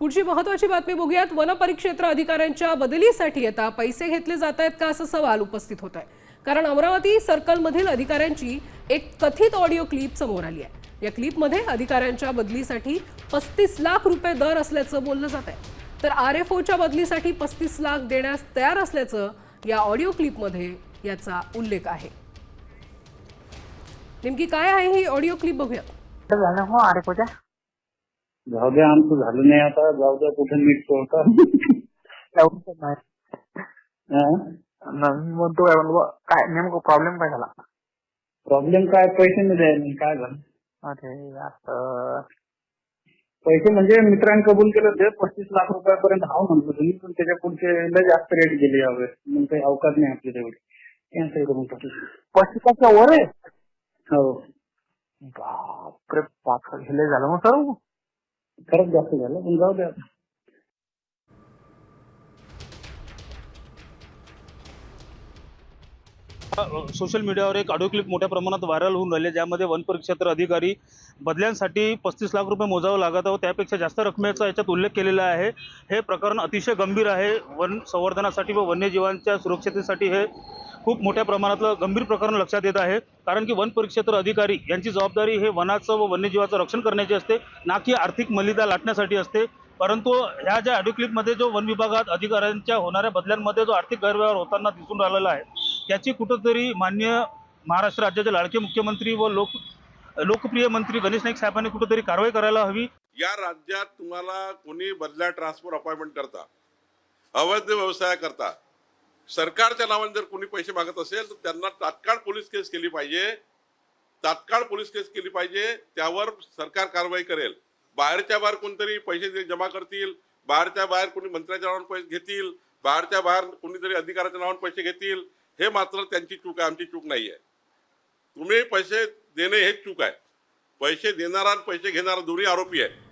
पुढची महत्वाची बातमी बघूयात. वन परिक्षेत्र अधिकाऱ्यांच्या बदलीसाठी आता पैसे घेतले जात आहेत का असा सवाल उपस्थित होत आहे. कारण अमरावती सर्कलमधील अधिकाऱ्यांची एक कथित ऑडिओ क्लिप समोर आली आहे. या क्लिपमध्ये अधिकाऱ्यांच्या बदलीसाठी पस्तीस लाख रुपये दर असल्याचं बोललं जात आहे. तर आर एफ ओच्या बदलीसाठी पस्तीस लाख देण्यास तयार असल्याचं या ऑडिओ क्लिपमध्ये याचा उल्लेख आहे. नेमकी काय आहे ही ऑडिओ क्लिप बघूया तर झालं हो अरे कोच्या जाऊ द्या आमचं झालं नाही आता. जाऊ द्या कुठे नीट सोडता मी म्हणतो काय म्हणलो, काय नेमकं प्रॉब्लेम काय झाला? प्रॉब्लेम काय? पैसे नाही द्यायला काय झालं? अरे पैसे म्हणजे मित्रांनी कबूल केलं ते पस्तीस लाख रुपयापर्यंत. हाव म्हणतो तुम्ही पण त्याच्या पुढचे लय जास्त रेट गेले यावेळेस. मग काही अवकाश नाही आपली तेवढी. कॅन्सल करून टाकू पस्तीसाच्या वर आहे? हो. बापरे पाच हे झालं मग सर खरंच जास्त झालं. पण जाऊ द्या. सोशल मीडियावर एक ऑडिओ क्लिप मोठ्या प्रमाणात व्हायरल होऊन राहिले ज्यामध्ये वन परिक्षेत्र अधिकारी बदल्यांसाठी पस्तीस लाख रुपये मोजावं लागत व त्यापेक्षा जास्त रकमेचा याच्यात उल्लेख केलेला आहे. हे प्रकरण अतिशय गंभीर आहे. वन संवर्धनासाठी व वन्यजीवांच्या सुरक्षतेसाठी हे खूप मोठ्या प्रमाणातलं गंभीर प्रकरण लक्षात येत आहे. कारण की वन परिक्षेत्र अधिकारी यांची जबाबदारी हे वनाचं व वन्यजीवाचं रक्षण करण्याची असते. ना की आर्थिक मलिदा लाटण्यासाठी असते. परंतु ह्या ज्या ऑडिओ जो वन विभागात अधिकाऱ्यांच्या होणाऱ्या बदल्यांमध्ये जो आर्थिक गैरव्यवहार होताना दिसून राहिलेला आहे त्याची कुठंतरी मान्य महाराष्ट्र राज्याचे लाडके मुख्यमंत्री व लोक लोकप्रिय मंत्री गणेश नाईक साहेबांनी कुठंतरी कारवाई करायला हवी? या राज्यात तुम्हाला कोणी बदल्या ट्रान्सफर अपॉइंटमेंट करता अवैध व्यवसाय करता सरकारच्या नावाने जर कोणी पैसे मागत असेल तर त्यांना तात्काळ पोलीस केस केली पाहिजे. तात्काळ पोलीस केस केली पाहिजे. त्यावर सरकार कारवाई करेल. बाहेरच्या बाहेर कोणतरी पैसे जमा करतील. बाहेरच्या बाहेर कोणी मंत्र्याच्या नावाने पैसे घेतील. बाहेरच्या बाहेर कोणीतरी अधिकाऱ्याच्या नावाने पैसे घेतील. हे मात्र त्यांची चूक आहे आमची चूक नाही आहे तुम्ही पैसे देणे हेच चूक आहे. पैसे देणारा आणि पैसे घेणारा दोन्ही आरोपी आहे